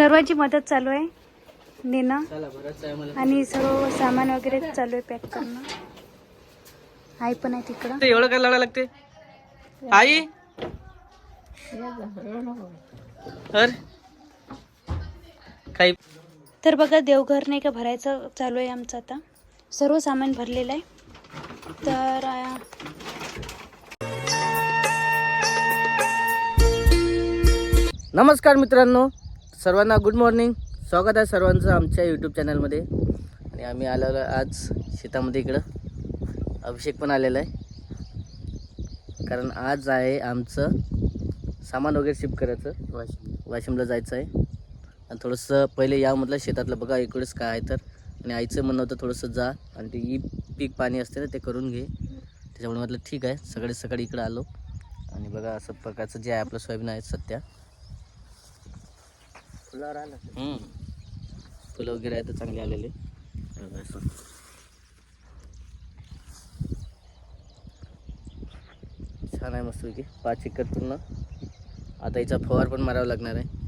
सर्वांची मदत चालू आहे. नेणं चला बरंच आहे मला आणि सर्व सामान वगैरे चालू आहे पॅक करणं. आई पण आहे तिकडं. ते एवढं काय लढा लागते? आई? तर काही तर बघा देवघर नाही का भरायचं चालू आहे आमचं आता. सर्व सामान भरलेलं आहे. तर नमस्कार मित्रांनो. सर्वांना गुड मॉर्निंग स्वागत आहे सर्वांचं आमच्या यूट्यूब चॅनलमध्ये आणि आम्ही आलेलो आज शेतामध्ये इकडं. अभिषेक पण आलेला आहे. कारण आज आहे आमचं सामान वगैरे शिफ्ट करायचं. वाशिम वाशिमला जायचं आहे. आणि थोडंसं पहिले या म्हटलं शेतातलं बघा इकडेच काय आहे तर. आणि आईचं म्हणणं होतं थोडंसं जा. आणि ते ई पीक पाणी असते ना ते करून घे. त्याच्यामुळे म्हटलं ठीक आहे. सकाळी सकाळी इकडं आलो. आणि बघा असं प्रकारचं जे आहे आपलं सोयाबीन आहे सध्या. फुला आलं फुलं वगैरे आहेत चांगले आलेले. छान आहे मस्तपैकी पाच एकर पूर्ण. आता याचा फवार पण मारावा लागणार आहे.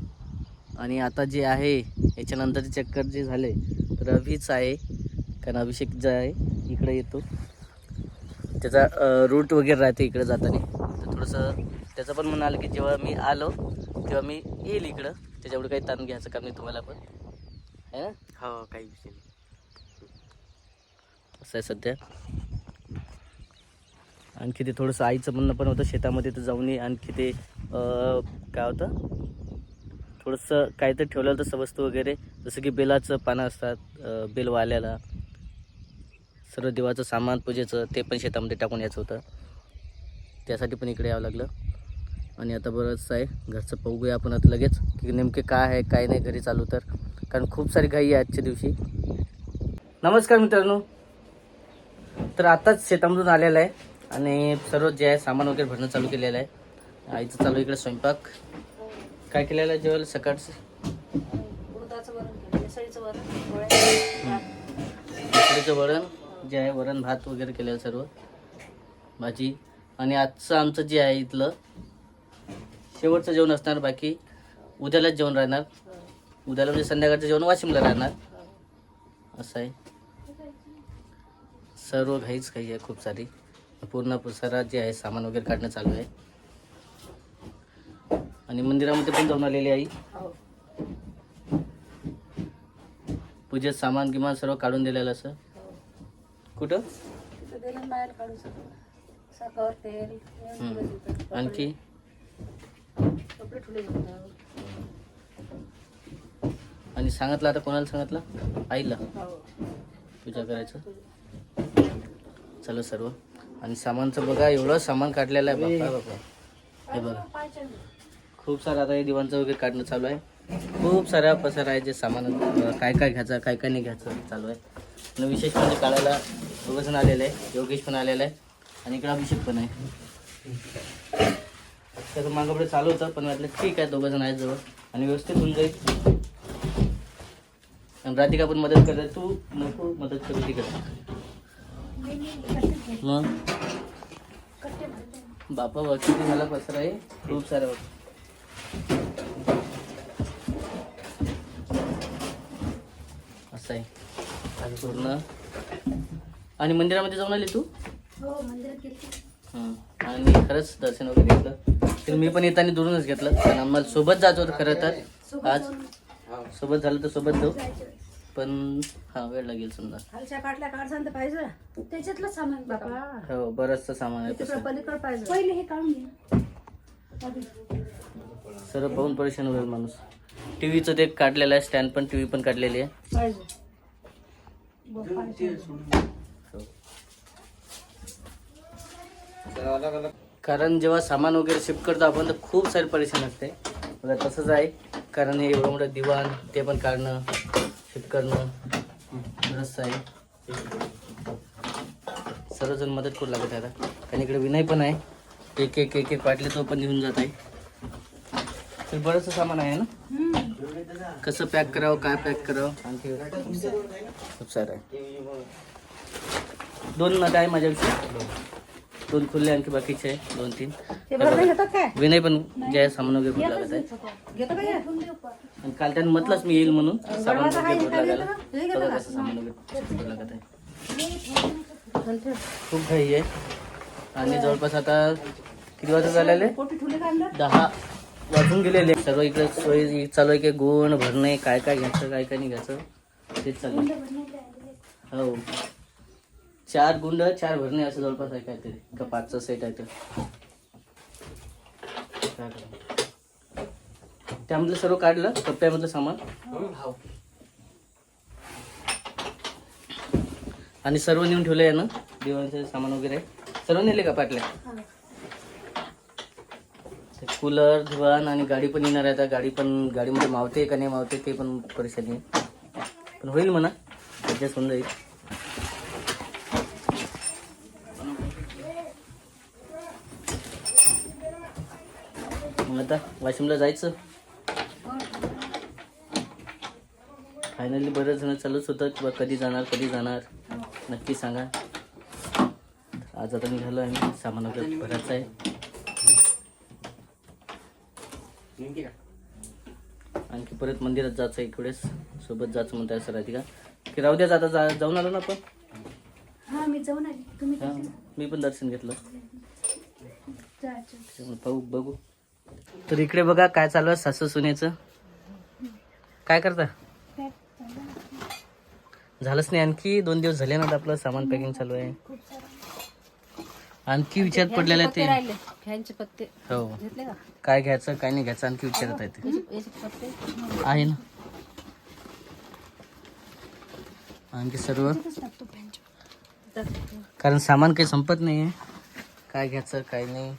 आणि आता जे आहे याच्यानंतरचे चक्कर जे झाले तर अभिच आहे. कारण अभिषेक जे आहे इकडे येतो. त्याचा रूट वगैरे राहते इकडे जाताना. तर थोडंसं त्याचं पण म्हणाल की जेव्हा मी आलो तेव्हा मी येईल इकडं. त्याच्यामुळे काही ताण घ्यायचं काम नाही तुम्हाला पण. आहे ना? हो काही विषय नाही. असं आहे सध्या. आणखी ते थोडंसं आईचं म्हणणं पण होतं शेतामध्ये तर जाऊन ये. आणखी ते काय होतं? थोडंसं काहीतरी ठेवलं तसं वस्तू वगैरे. जसं की बेलाचं पानं असतात अं, बेल वाल्याला सर्व देवाचं सामान पूजेचं ते पण शेतामध्ये टाकून यायचं होतं. त्यासाठी पण इकडे यावं लागलं. आणि आता बरंच आहे. घरचं पाहूया आपण आता लगेच की नेमके काय आहे काय नाही घरी चालू तर. कारण खूप सारी घाई आहे आजच्या दिवशी. नमस्कार मित्रांनो. तर आताच शेतामधून आलेलं आहे आणि सर्व जे आहे सामान वगैरे भरणं चालू केलेलं आहे. आईचं चालू इकडे स्वयंपाक. काय केलेलं आहे जेवायला सकाळचं? उकडीचं वरण जे आहे वरण भात वगैरे केलेलं सर्व. भाजी. आणि आजचं आमचं जे आहे इथलं शेवटचं जेवण असणार बाकी उद्यालाच जेवण राहणार. उद्याला म्हणजे संध्याकाळचं जेवण वाशिमला राहणार. असं आहे. सर्व घाईच काही आहे खूप सारी. पूर्ण पसारा जे आहे सामान वगैरे काढणं चालू आहे. आणि मंदिरामध्ये पण जाऊन आलेली आई. पूजेत सामान किमान सर्व काढून दिलेलं असं. कुठं? आणि सांगितलं आता कोणाला सांगितलं? आईला. पूजा करायचं. चला सर्व. आणि सामानचं बघा एवढं सामान काढलेलं आहे. बापा बापा हे बघा. खूप सारं आता हे दिवाणचं वगैरे काढणं चालू आहे. खूप साऱ्या पसार आहे जे सामान काय काय घ्यायचं काय काय नाही घ्यायचं चालू आहे. आणि विशेष म्हणजे काढायला दोघं जण आलेले आहे. योगेश पण आलेला आहे. आणि इकडे अभिषेक पण आहे. त्याचं मागं चालू होतं पण वाटलं ठीक आहे दोघं जण आहेत जवळ. आणि व्यवस्थित होऊन जाईल. आणि राधिका पण मदत करते. तू नको मदत करू तिकडे. मग? बापा बघ किती झाला पसरा आहे. खूप सारा बघ असं आहे. आणि पूर्ण? आणि मंदिरामध्ये जाऊन आली तू? हं. आणि खरंच दर्शन वगैरे घेतलं? तर मी पण येताना दुरूनच घेतलं. कारण आम्हाला सोबत जायचं होतं खरं तर. आज सोबत झालं तर सोबत जाऊ. पण हा वेळ लागेल समजा. खालच्या पाहिजे. त्याच्यातलं सामान बाबा. हो बरंचसं सामान आहे तिकडं तसं. पलीकडे पाहिजे. पहिले हे काढून घे. सर्व पाहून परेशान होईल माणूस. टी व्हीचं ते काढलेलं आहे स्टँड पण टी व्ही पण काढलेली आहे. पाहिजे. कारण जेव्हा सामान वगैरे शिफ्ट करतो आपण तर खूप सारे परेशान असते बघा तसंच आहे. कारण हे एवढं मोठं दिवाण ते पण काढणं शिफ्ट करणं बरंचसं आहे. सर्वजण मदत करू लागत आहे आता. कारण इकडे विनय पण आहे. एक एक एक एक पाटले तो पण घेऊन जात आहे. तर बरंचसं सामान आहे ना? कसं पॅक करावं काय पॅक करावं? आणखी खूप सारं आहे. दोन नद्या आहे माझ्याविषयी दोन खुल्ले आणखी बाकीचे आहे दोन तीन. विनय पण जे सामान वगैरे खूप लागत आहे घेतो आणि काल त्यानं म्हटलंच मी येईल म्हणून. सामान वगैरे खूप काय लागायला घेतो? घेतो बघा का? कसं सामान वगैरे खूप लागत आहे. नंतर खूप घाई आहे. आणि जवळपास आता किती वाजता झालेले? दहा वाजून गेलेले. सर्व इकडे सोय चालू आहे की गुण भरणे काय काय घ्यायचं काय काय नाही घ्यायचं. तेच चालू. हो. चार गुंड चार भरणे असं जवळपास आहे काहीतरी. का पाचचा सेट आहे तर त्यामधलं सर्व काढलं कप्प्यामधलं सामान. हो आणि सर्व नेऊन ठेवलं आहे ना दिवाळीचं सामान वगैरे. सर्व नेले का पाटल्या? कूलर दिवाण आणि गाडी पण येणार आहे आता. गाडी पण गाडीमध्ये मावते का नाही मावते ते पण परेशानी आहे. पण होईल म्हणा. ॲडजस्ट येईल आता वाशिमला जायचं. फायनली बरेच जण चालूच होतं किंवा कधी जाणार कधी जाणार. नक्की सांगा. आज आता निघालो आहे सामान वगैरे भरायचं आहे. आणखी परत मंदिरात जायचं आहे इकडेच सोबत जायचं म्हणताय सर राधिका. की राहू द्या आता जा जाऊन आलो ना आपण? हा मी जाऊन आली. तुम्ही हा मी पण दर्शन घेतलं. पाहू बघू. तर इकडे बघा काय चालू आहे सासू सुनेचं. काय करता? झालंच नाही आणखी दोन दिवस झाले ना आपलं सामान पॅकिंग चालू आहे. आणखी विचार पडलेला आहे ते. राहिले. फॅनचे पत्ते. हो. काय घ्यायचं काय नाही घ्यायचं आणखी विचारत आहे ते. आहे ना. आणखी सर्व. कारण सामान काही संपत नाही काय घ्यायचं काय नाही.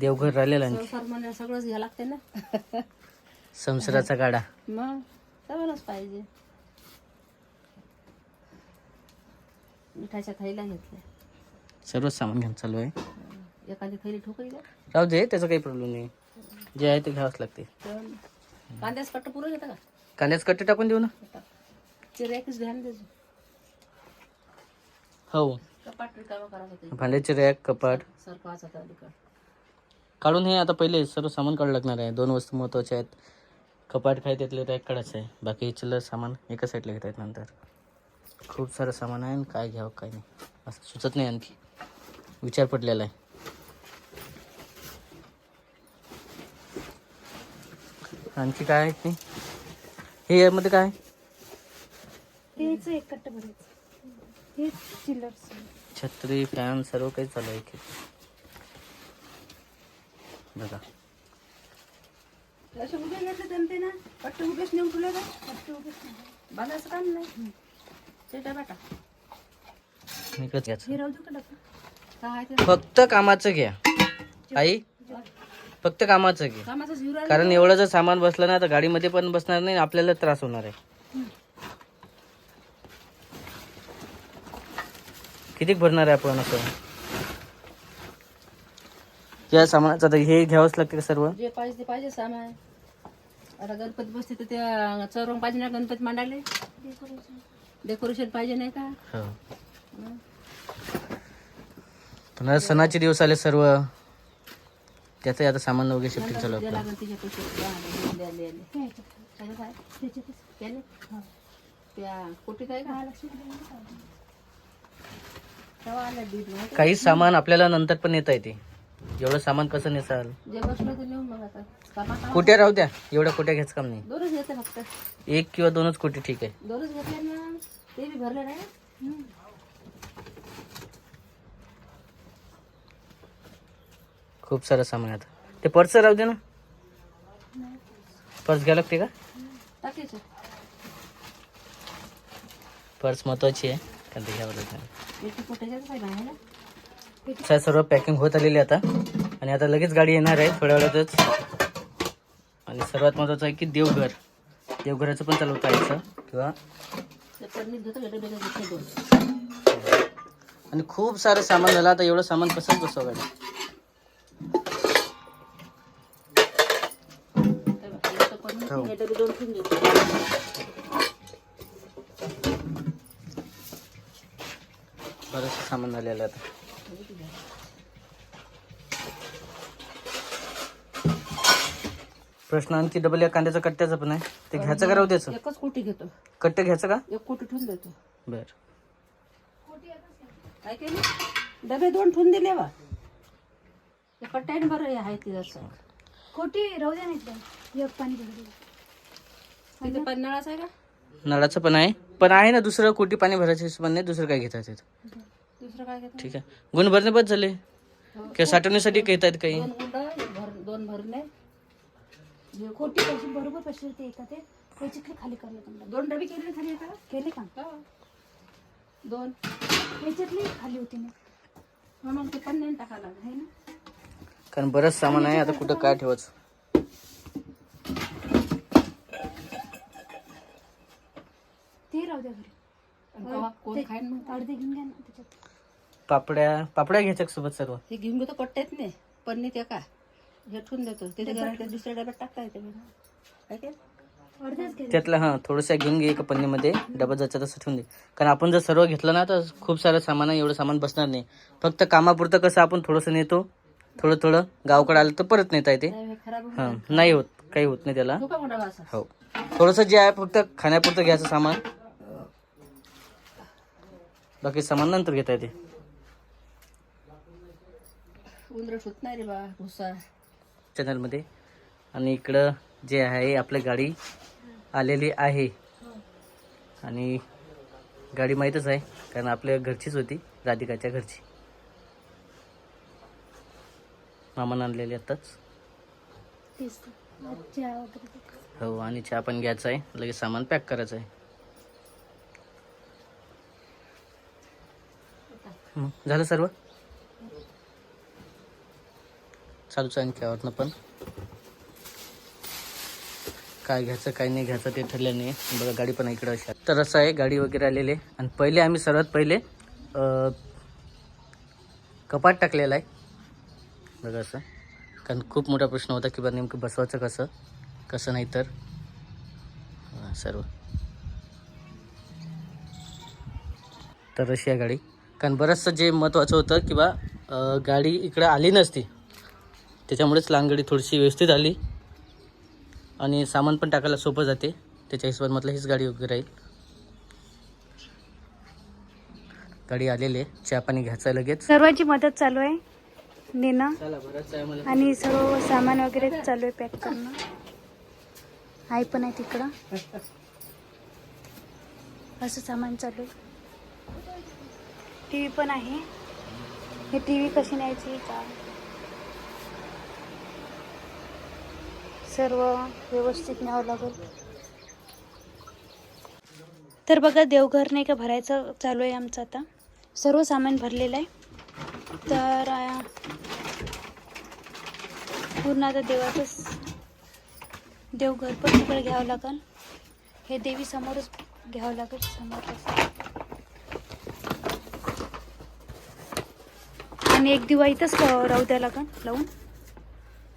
देवघर राहिलेलं आणखी सर्वसामान्य सगळंच घ्यावं लागते ना. संसाराचा गाडा. मग सगळंच पाहिजे. मिठाच्या थैल्या घेतल्या. सर्वच सामान घेऊन चालू आहे. एखादी थैली ठोकली का? राहू दे त्याचा काही प्रॉब्लेम नाही. जे आहे ते घ्यावंच लागते. तर कांद्याच कट्ट पुरं घेता का? कांद्याच कट्टे टाकून देऊ ना. चिरे एकच ध्यान द्यायचं हो. कपाट रिकामं करायचं ते भांड्याचे रॅक कपाट. त्या अलीकडं काढून हे आता पहिले सर्व सामान काढू लागणार आहे. दोन वस्तू महत्त्वाच्या आहेत. कपाट काय त्यातले रॅक काढायचं आहे. बाकी चिल्लर सामान एका साईडला घेता येत नंतर. खूप सारं सामान आहे आणि काय घ्यावं काय नाही. असं सुचत नाही आणखी. विचार पडलेला आहे. आणखी काय आहे ते हे यामध्ये काय छत्री फॅन सर्व काही चालू आहे. बघा. असे उभे घेतले त्यांचे ना पट्टे उभेच नेऊन ठेवले का पट्टे उभेच बांधायचं काम नाही. ते बेटा. इकडंच घ्यायचं हे राहू दे का डबा? काय आहे ते फक्त कामाचं घ्या. आई फक्त कामाचं घे कामाचा जीव राहिला कारण एवढं जर सामान बसलं ना तर गाडीमध्ये पण बसणार नाही आपल्याला त्रास होणार आहे. किती भरणार आहे आपण असं? या सामानाचं आता हे घ्यावंच लागते का सर्व. जे पाहिजे ते पाहिजे सामान. आता गणपती बसते तर त्या चौरंग पाहिजे ना गणपती मांडायला डेकोरेशन पाहिजे नाही का? हो. सणाचे दिवस आले सर्व. त्याचं आता सामान वगैरे शिफ्टिंग चालू आहे आपलं. लागेल तिच्या पैसे काय त्या कोटीत आहे का? तेव्हा आल्या दीड महिने. काही सामान आपल्याला नंतर पण नेता येते. एवढं सामान कसं नेसाल? जे बसलं ते नेऊन मग आता. कामा काम कुठे राहू द्या एवढ्या कुठे घ्यायचं काम नाही. दोनच फक्त. एक किंवा दोनच कोटी ठीक आहे. दोनच घेतले ना ते बी भरले नाही. हम्म. खूप सारं सामान आहे आता. ते पर्स राहू दे ना. पर्स घ्यायला लागते का? टाकायचं. पर्स महत्वाची आहे कारण ते घ्यावं एक आहे ना? च्या सर्व पॅकिंग होत आलेली आता. आणि आता लगेच गाडी येणार आहे थोड्या वेळातच. आणि सर्वात महत्वाचं आहे की देवघर. देवघराचं पण चालू यायचं किंवा आणि खूप सारं सामान झालं. आता एवढं सामान कसंच बसव गाडी? बरंच सामान झालेलं आता पडणीत हो. हे डबे दोन ठेवून देतो बरंचसं सामान झालेलं आहे आता प्रश्न आणखी डबल या कांद्याचा कट्ट्याचा पण आहे. ते घ्यायचं का राहू द्यायचं? एकच कोटी घेतो. कट्टे घ्यायचं का? एक कोटी ठेवून देतो. बर. काय केलं? डबे दोन ठेवून दिले बा. ते कट्टाईन बरं हे आहे ते जसं खोटी राहू द्या नाही एक पाणी भरलं तिथे पन्हाळाच आहे का? नळाचं पण आहे. पण आहे ना दुसरं कोटी पाणी भरायचं हिशोबाने नाही दुसरं काय घेता येत दुसरं काय घेतो ठीक आहे. गुण भरणे बस झाले किंवा साठवण्यासाठी घेत आहेत काही. दोन गुंड एक भर दोन भरणे. खोटी पैसे बरोबर पैसे ते येतात ते त्याच्यातले खाली करले तुम्हाला दोन डबे केले ना खाली का केले का? हो. दोन. त्याच्यातली खाली होती ना. हा, मग ते पन्नाने टाका लागेल है ना? कारण बरंच सामान आहे आता कुठं काय ठेवायचं? ते राहू द्या घरी. खाईन मग अर्धे घेऊन घ्या ना त्याच्यात. पापड्या पापड्या घ्यायच्या का सोबत सर्व? हे घेऊन घेतो कट्ट्यात नाही. पन्नी ते का? हे ठेवून देतो. त्याच्या घरात दुसऱ्या डब्यात टाकता येते त्यातलं हां थोडंसं घेऊन घे एका पन्नीमध्ये. डबा जायचं तसं ठेवून दे. कारण आपण जर सर्व घेतलं ना तर खूप सारं सामान आहे एवढं सामान बसणार नाही. फक्त कामापुरतं कसं आपण थोडंसं नेतो थोडं थोडं गावाकडे आलं तर परत नेता येते. नाही, हे नाही होत काही होत नाही त्याला. हो. थोडंसं जे आहे फक्त खाण्यापुरतं घ्यायचं सामान. बाकी सामान नंतर घेता येते. होत नाही रे बा भुसा. चॅनलमध्ये आणि इकडं जे आहे आपली गाडी आलेली आहे. आणि गाडी माहीतच आहे कारण आपल्या घरचीच होती राधिकाच्या घरची. मामानं आणलेली आत्ताच. हो आणि चहा पण घ्यायचा आहे. लगेच सामान पॅक करायचं आहे. झालं सर्व? चालूच आहे आणखी आवडणं पण. काय घ्यायचं काय नाही घ्यायचं ते ठरलं नाही. बघा गाडी पण इकडं अशा तर असं आहे गाडी वगैरे आलेली आहे. आणि पहिले आम्ही सर्वात पहिले कपाट टाकलेला आहे. बघा असं. कारण खूप मोठा प्रश्न होता की बा नेमकं बसवायचं कसं? कसं नाही तर? सर्व. तर अशी आहे गाडी. कारण बरंचसं जे महत्त्वाचं होतं की बा गाडी इकडं आली नसती. त्याच्यामुळेच लांगडी थोडीशी व्यवस्थित आली. आणि सामान पण टाकायला सोपं जाते. त्याच्या हिशोबात म्हटलं हीच गाडी वगैरे राहील. गाडी आलेली चहा पाणी घ्यायचं लगेच. सर्वांची मदत चालू आहे. नेणं आणि सर्व सामान वगैरे चालू आहे पॅक करणं. आई पण आहे तिकडं. असं सामान चालू आहे. टी व्ही पण आहे. हे टी व्ही कशी न्यायची? का सर्व व्यवस्थित न्यावं लागेल. तर बघा देवघर नाही का भरायचं चालू आहे आमचं आता. सर्व सामान भरलेलं आहे. तर पूर्ण आता देवाचंच देवघर पण तिकडे घ्यावं लागेल. हे देवी समोरच घ्यावं लागेल समोरच. आणि एक दिवा इथंच राहू राहू द्या लागेल लावून.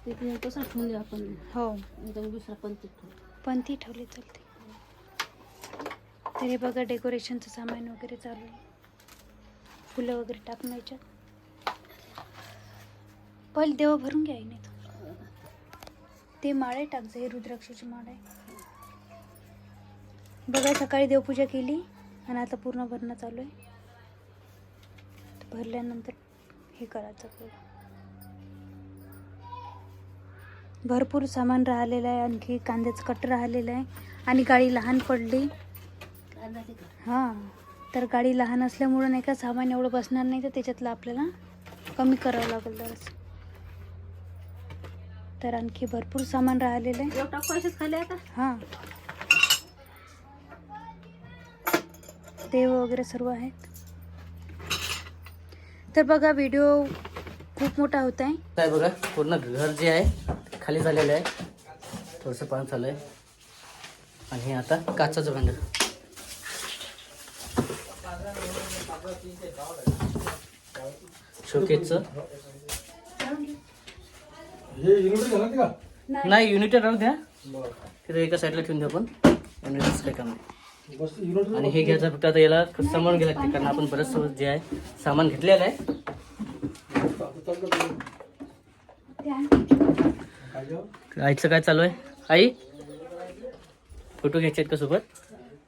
देऊ आपण. हो. एकदम दुसरा ठेवू. ती ठेवली चालते. तर बघा डेकोरेशनचं सामान वगैरे चालू आहे. फुलं वगैरे टाकून याच्यात पहिले देव भरून घ्याय नाही तो. ते माळे टाकचं हे रुद्राक्षाची माळ आहे. बघा सकाळी देवपूजा केली आणि आता पूर्ण भरणं चालू आहे. भरल्यानंतर हे करायचं आपल्याला. भरपूर सामान राहिलेलं आहे. आणखी कांद्याचं कट राहिलेलं आहे. आणि गाडी लहान पडली. हां. तर गाडी लहान असल्यामुळं नाही का सामान एवढं बसणार नाही तर त्याच्यातलं आपल्याला कमी करावं लागेल जरासं तर आणखी भरपूर सामान राहिलेलं आहे. खाली आता? हां. देव वगैरे सर्व आहेत तर बघा व्हिडिओ खूप मोठा होत आहे. काय बघा पूर्ण घर जे आहे खाली झालेलं आहे. थोडंसं पाणी चालू आहे. आणि हे आता काचाचं भांड. शोकेसचं नाही युनिटर राहू द्या तिथं एका साईडला ठेवून द्या आपण. युनिटच काय काम नाही आणि हे घ्यायचं फक्त आता याला सांभाळून घ्यायला लागते कारण आपण बरंच जे आहे सामान घेतलेलं आहे. आईचं काय चालू आहे? आई? फोटो घ्यायचे आहेत का सोबत?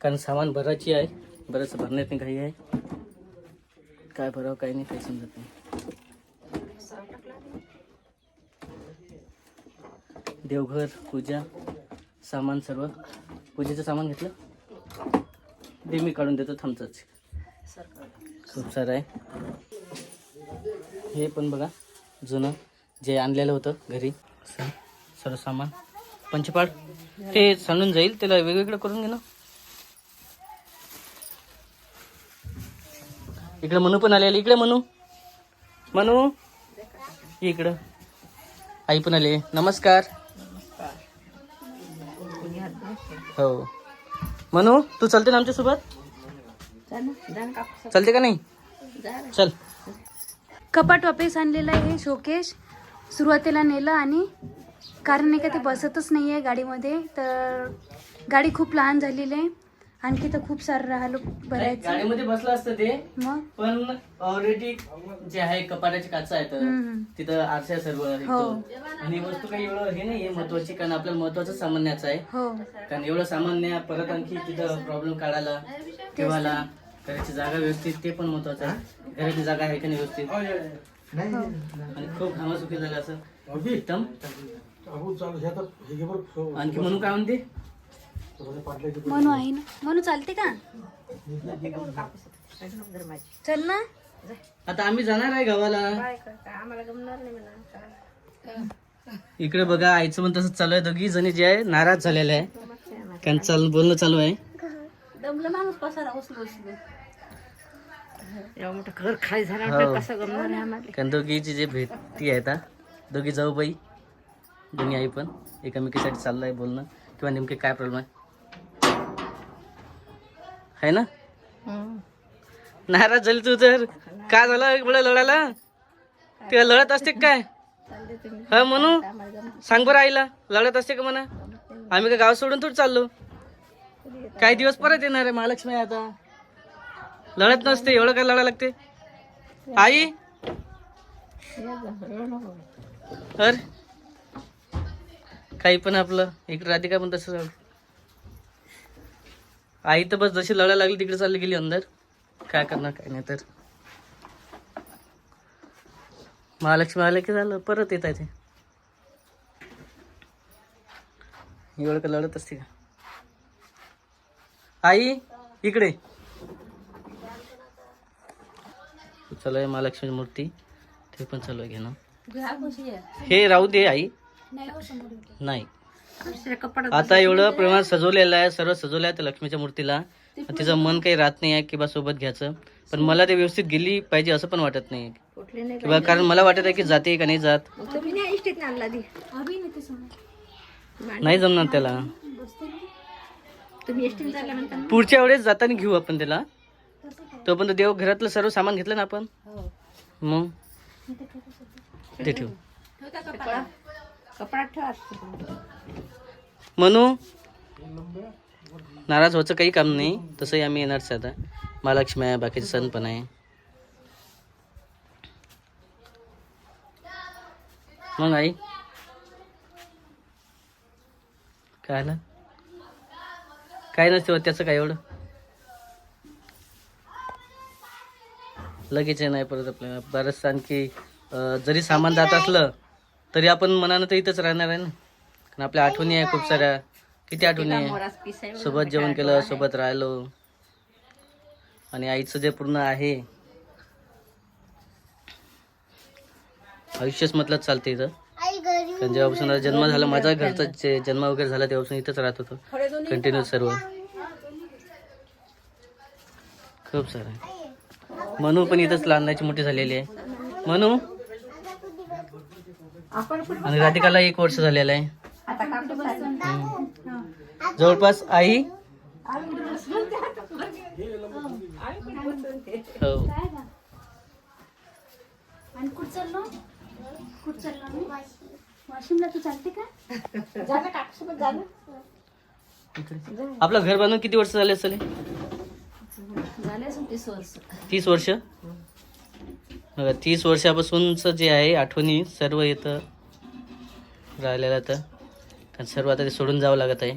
कारण सामान भरायची आहे. बरंच भरण्यात नाही काही आहे. काय भरावं काही नाही काही समजत नाही. देवघर पूजा सामान सर्व. पूजेचं सामान घेतलं? दे मी काढून देतो थांबतच. खूप सारं आहे. हे पण बघा जुनं जे आणलेलं होतं घरी. सर्व सामान. पंचपाळ. ते सांडून जाईल त्याला वेगवेगळं करून घे ना इकडे मनू पण आले इकडे मनू. मनू. इकडं. आई पण आली. नमस्कार. हो. मनू तू चलते ना आमच्यासोबत? चलते का नाही? चल. कपाट वापस आणलेला आहे शोकेश. सुरुवातीला नेलं आणि कारण नाही का ते बसतच नाही आहे गाडीमध्ये तर गाडी खूप लहान झालेली आहे. आणखी तर खूप सारं राहिलो भरायचं गाडीमध्ये बसलं असतं ते मग? पण ऑलरेडी जे आहे कपाटाची काचा आहेत हम्म. तिथं आरशा सर्व हो. तो. आणि वस्तू काही एवढं हे नाहीये महत्वाची कारण आपल्याला महत्वाचं सामान न्यायचं आहे. हो. कारण एवढं सामान न्या परत आणखी तिथं प्रॉब्लेम काढायला ठेवायला घराची जागा व्यवस्थित ते पण महत्वाचं आहे. घराची जागा आहे का नाही व्यवस्थित? आणि खूप घामासुखी झालं असं. एकदम आणखी म्हणून काय म्हणते? म्हणू आहे ना? म्हणू चालते का? चल ना. आता आम्ही जाणार आहे गावाला. इकडे बघा आईचं पण तसंच चालू आहे. दोघी जणी जे आहे नाराज झालेले आहे. कारण चाल बोलणं चालू आहे. दमलं माणूस उचलू एवढं मोठं घर खाली झालं हो. कसं गमणार आहे आम्हाला? कारण दोघीची जे भेटी आहेत हा, दोघी जाऊ बाई दोन्ही आई पण एकामेकीसाठी चाललं आहे बोलणं. किंवा नेमके काय प्रॉब्लेम आहे? है ना? नाराज झाली तू तर. का झालं एवढं लढायला तेव्हा लढत असते का काय? हा म्हणू. सांग बरं आईला. लढत असते का म्हणा? आम्ही का गाव सोडून थोडं चाललो. काही दिवस परत येणार आहे महालक्ष्मी आहे आता. लढत नसते एवढं काय लढा लागते? आई? अरे काही पण आपलं. इकडे राधिका पण तसं आई तर बस जशी लढायला लागली तिकडे चालली गेली अंदर. काय करणार काय नाही तर. महालक्ष्मी आले की झालं परत येत आहे ते. एवढं का लढत असते का? आई इकडे. चालू आहे महालक्ष्मी मूर्ती. ते पण चालू आहे घेणं. हे राहू दे आई. नाही कपडा आता एवढं प्रमाणात सजवलेलं आहे सर्व सजवलं आहे त्या लक्ष्मीच्या मूर्तीला. तिचं मन काही राहत नाही आहे की बा सोबत घ्यायचं. पण मला ते व्यवस्थित गेली पाहिजे असं पण वाटत नाही. किंवा कारण मला वाटत आहे की जाते का नाही जात. नाही जमणार त्याला? पुढच्या वेळेस जाताना घेऊ आपण त्याला. तोपर्यंत देव घरातलं सर्व सामान घेतलं ना आपण? मग? ते ठेवू. कपडा कपडा ठेवा म्हणू नाराज व्हायचं काही काम नाही. तसंही आम्ही येणारच आता. महालक्ष्मी आहे बाकीचे सण पण आहे. मग आई? काय आलं? काय नसते त्याचं काय एवढं? लगेच नाही परत आपल्याला. बरंच आणखी जरी सामान जात असलं तरी आपण मनानं तर इथंच राहणार आहे ना. कारण आपल्या आठवणी आहे खूप साऱ्या. किती आठवणी आहे? सोबत जेवण केलं सोबत राहिलो. आणि आईचं जे पूर्ण आहे आयुष्यच म्हटलं चालते इथं. कारण जेव्हापासून जन्म झाला माझा घरचा जे जन्म वगैरे झाला तेव्हापासून इथंच राहत होतो. कंटिन्यू सर्व. खूप सारं आहे. मनू पण इथंच लहानाची मोठी झालेली आहे. मनू? आणि राधिकाला एक वर्ष झालेलं आहे. जवळपास आई? हो. आणि कुठं चाललो? कुठं चाललो वाशिमला तू चालते का? आपलं घर बांधून किती वर्ष झाले असेल तीस वर्ष? तीस वर्ष बघा तीस वर्षापासूनच जे आहे आठवणी सर्व येतं राहिलेलं तर कारण सर्व आता ते सोडून जावं लागत आहे.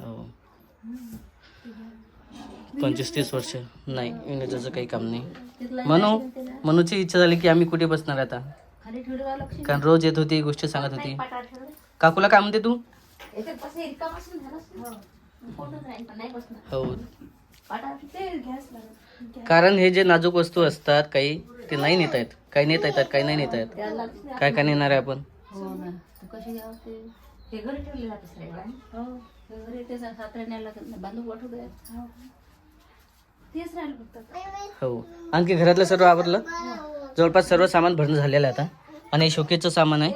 हो. पंचवीस तीस वर्ष. नाही विनोदाचं काही काम नाही. मनू म्हणू मनूची इच्छा झाली की आम्ही कुठे बसणार आता? कारण रोज येत होती गोष्ट सांगत होती. काकूला काय म्हणते तू? हो. कारण हे जे नाजूक वस्तू असतात काही ते नाही नेता येत काही नेता येतात काही नाही नेता येत. काय काय नेणार आहे आपण? हो ना. तू कशी घ्यावं ते हे. हो हे. हो. आणखी घरातलं सर्व आवरलं? जवळपास सर्व सामान भरणं झालेलं आहे आता. आणि हे शोकेचं सामान आहे.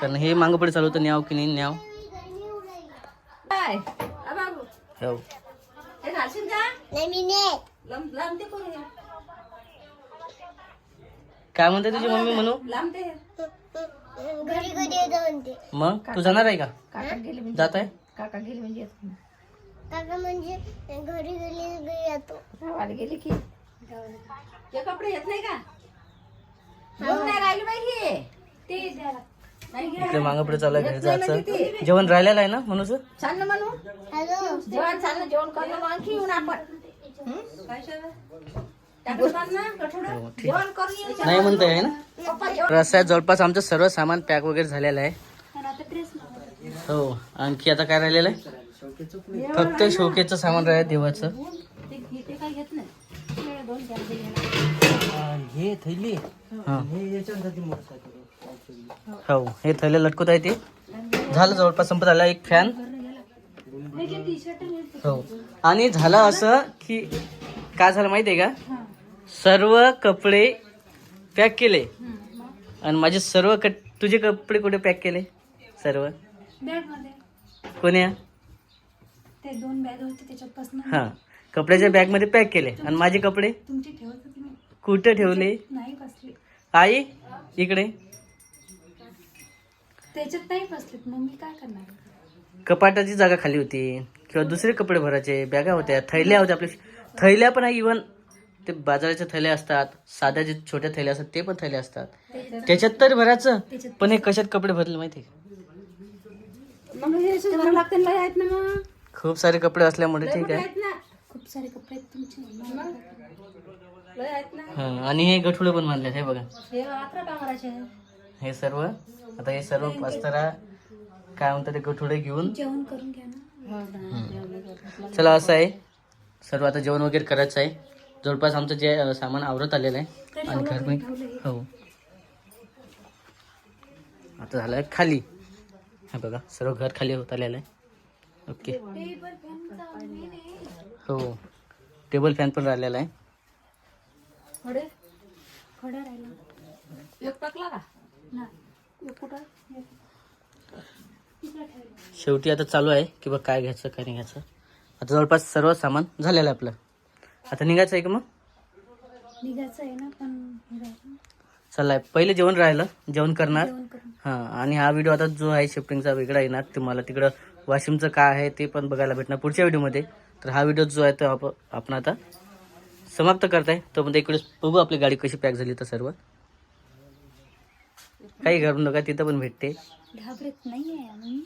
कारण हे मागं पुढे चालू होतं न्याव की नाही? न्याव. हो. घालशील का? लांब लांब ते करू काय म्हणते तुझी मम्मी म्हणू? लांब ते. मग? तू जाणार आहे का? काका गेले म्हणजे जात आहे? काका गेले म्हणजे येत नाही. काका म्हणजे घरी गेली येतो. गावाला गेले की. ते कपडे येत नाही का? घेऊन नाही राहिले बाई हे. ते द्यायला. इकडे मागं पुढे चालू आहे घरी जायचं? जेवण राहिलेलं आहे ना म्हणूच छान ना म्हणू हॅलो. जेवण छान ना जेवण करणं मग आणखी येऊन आपण. हं? नाही म्हणता आहे ना? आहे, जवळपास आमचं सर्व सामान पॅक वगैरे झालेलं आहे. हो आणखी आता काय राहिलेलं आहे? फक्त शोकेचं सामान राहिलं देवाचं. हे थैली. हा. याच्यासाठी मोटरसायकल. हो हे थैले लटकत आहे ते. झालं जवळपास संपत आला एक फॅन. हो. आणि झालं असं की काय झालं माहिती आहे का? सर्व कपडे पॅक केले. आणि माझे सर्व कट तुझे कपडे कुठे पॅक केले? सर्व? कोण्या? हा. कपड्याच्या बॅगमध्ये हां पॅक केले. आणि माझे कपडे? कुठे ठेवले? आई इकडे. त्याच्यात नाही बसलेत मग मी काय करणार? कपाटाची जागा खाली होती किंवा दुसरे कपडे भरायचे बॅगा होत्या थैल्या होत्या आपल्या थैल्या पण आहे इवन ते बाजाराच्या थैल्या असतात साध्या जे छोट्या थैल्या असतात ते पण थैल्या असतात. त्याच्यात तर भरायचं पण हे कशात कपडे भरले माहिती आहे का? मग हे असे भरावं लागते लय आहेत ना मग. खूप सारे कपडे असल्यामुळे ठीक आहे. आहेत ना. खूप सारे कपडे आहेत तुमचे. लय आहेत ना. हा, आणि हे गठुडे पण बांधले हे बघा. हे अकरा कामाराचे हे सर्व. आता हे सर्व पास्तारा काय म्हणतात ते गठुडे घेऊन. जेवण करून घ्या ना. हो. चला असं आहे. सर्व आता जेवण वगैरे करायचं आहे. जवळपास आमचं जे सामान आवरत आलेलं आहे. आणि घर पण हो. आता झालं आहे खाली. हे बघा सर्व घर खाली होत आलेलं आहे. ओके. हो. टेबल फॅन पण राहिलेला आहे. शेवटी आता चालू आहे की बघ काय घ्यायचं काय नाही घ्यायचं. आता जवळपास सर्व सामान झालेलं आहे आपलं. आता निघायचं आहे का मग? निघायचं आहे ना पण राहिलं. चाललाय. पहिले जेवण राहिलं जेवण करणार. हां आणि हा व्हिडिओ आता जो आहे शिफ्टिंगचा वेगळा येणार. तुम्हाला तिकडं वाशिमचं काय आहे ते पण बघायला भेटणार पुढच्या व्हिडिओमध्ये. तर हा व्हिडिओ जो आहे तो आप आपण आता समाप्त करताय. तो म्हणजे इकडे बघू आपली गाडी कशी पॅक झाली तर सर्व. काही घालून नका तिथं पण भेटते. घाबरत नाही आहे आम्ही.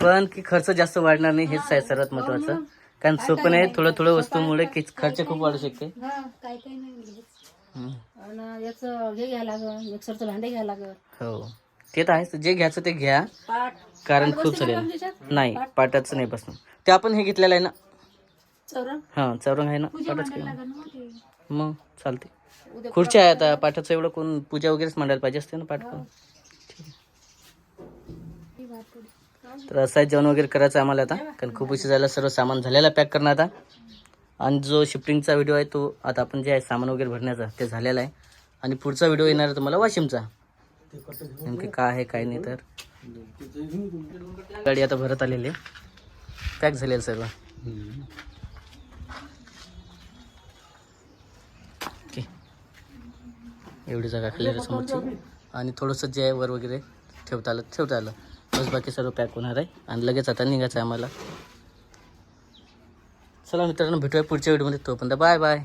पण की खर्च जास्त वाढणार नाही हेच आहे सर्वात महत्वाचं. कारण सोपं आहे थोडं थोडं वस्तूमुळे खर्च खूप वाढू शकते. हा काय काय नाही याचं हे घ्यायला लागल मिक्सरचं भांडे घ्यायला लागल. हो. ते तर आहेच जे घ्यायचं ते घ्या. कारण खूप सारे? नाही पाटाचं नाही बसणार. ते आपण हे घेतलेलं आहे ना? चौरंग? हां चौरंग आहे ना पाटाचं मग चालते खुर्च्या आहे आता पाठाचं एवढं कोण पूजा वगैरेच मांडायला पाहिजे असते ना पाठ पण? पुढे. तर असं आहे जेवण वगैरे करायचं आहे आम्हाला आता. कारण खूप उशीर झाला सर्व सामान झालेला पॅक करणं आता. आणि जो शिफ्टिंगचा व्हिडिओ आहे तो आता आपण जे आहे सामान वगैरे भरण्याचा ते झालेला आहे. आणि पुढचा व्हिडिओ येणार आहे तुम्हाला वाशिमचा. नेमके काय आहे काय नाही तर. गाडी आता भरत आलेली आहे. पॅक झालेलं सर्व. एवढी जागा खाली आहे समोरची. आणि थोडंसं जे आहे वर वगैरे ठेवता आलं ठेवता आलं. बस बाकी सर्व पॅक होणार आहे. आणि लगेच आता निघायचं आहे आम्हाला. चला मित्रांनो भेटूया पुढच्या व्हिडिओमध्ये तोपर्यंत बाय बाय